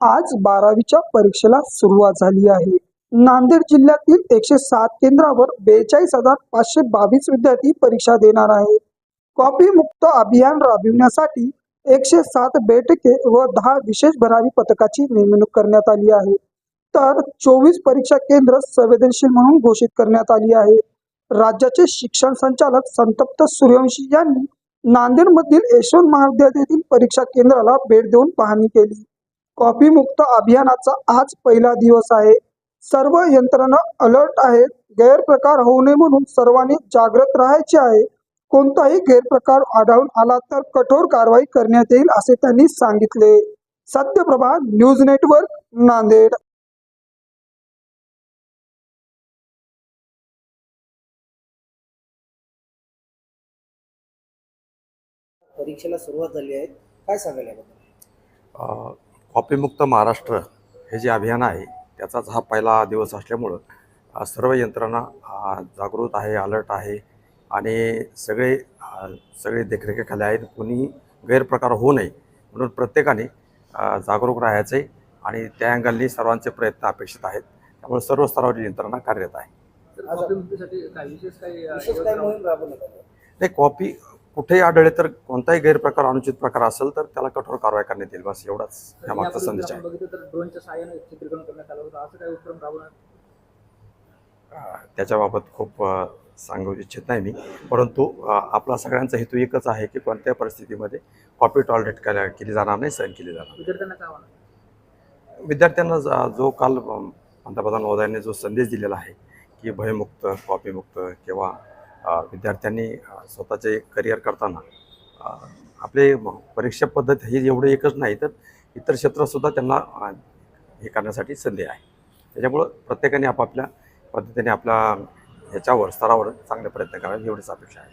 आज बारावीच्या परीक्षेला सुरुवात झाली आहे. नांदेड जिल्ह्यातील एकशे सात केंद्रावर बेचाळीस हजार पाचशे बावीस विद्यार्थी परीक्षा देणार आहे कॉपी मुक्त अभियान राबविण्यासाठी एकशे सात बैठके व दहा विशेष भरारी पथकाची नेमणूक करण्यात आली आहे. तर चोवीस परीक्षा केंद्र संवेदनशील म्हणून घोषित करण्यात आली आहे. राज्याचे शिक्षण संचालक संतप्त सूर्यवंशी यांनी नांदेडमधील यशवंत महाविद्यालयातील परीक्षा केंद्राला भेट देऊन पाहणी केली. कॉपी मुक्त अभियानाचा आज पहिला दिवस आहे. सर्व यंत्रणा अलर्ट आहेत. गैरप्रकार होऊ नये म्हणून सर्वांनी जागृत राहायचे आहे. कोणताही गैरप्रकार आढळून आला तर कठोर कारवाई करण्यात येईल असे त्यांनी सांगितले. Satyaprabha news network Nanded. परीक्षेला सुरुवात झाली आहे. काय अ, कॉपीमुक्त महाराष्ट्र हे जे अभियान आहे त्याचाच हा पहिला दिवस असल्यामुळं सर्व यंत्रणा जागृत आहे अलर्ट आहे आणि सगळे सगळे देखरेखीखाली आहेत. कोणी गैरप्रकार होऊ नये म्हणून प्रत्येकाने जागरूक राहायचे आणि त्या अँगलनी सर्वांचे प्रयत्न अपेक्षित आहेत. त्यामुळे सर्व स्तरावरील यंत्रणा कार्यरत आहे? नाही कॉपी कुठेही आढळले तर कोणताही गैरप्रकार अनुचित प्रकार असेल तर त्याला कठोर कारवाई करण्यात येईल. बस एवढाच यामागचा संदेश आहे. त्याच्याबाबत खूप सांगू इच्छित नाही मी. परंतु आपला सगळ्यांचा हेतू एकच आहे की कोणत्याही परिस्थितीमध्ये कॉपी टॉलरेट केल्या केली जाणार नाही सहन केली जाणार विद्यार्थ्यांना ज- काल पंतप्रधान महोदयांनी जो संदेश दिलेला आहे की भयमुक्त कॉपीमुक्त किंवा विद्यार्थ्यांनी स्वतःचे करिअर करताना आपले म- परीक्षा पद्धत ही एवढं एकच नाही तर इतर क्षेत्रसुद्धा त्यांना हे करण्यासाठी संधी आहे. त्याच्यामुळं प्रत्येकाने आपापल्या पद्धतीने आपल्या ह्याच्यावर स्तरावर चांगले प्रयत्न करावे एवढीच अपेक्षा आहे.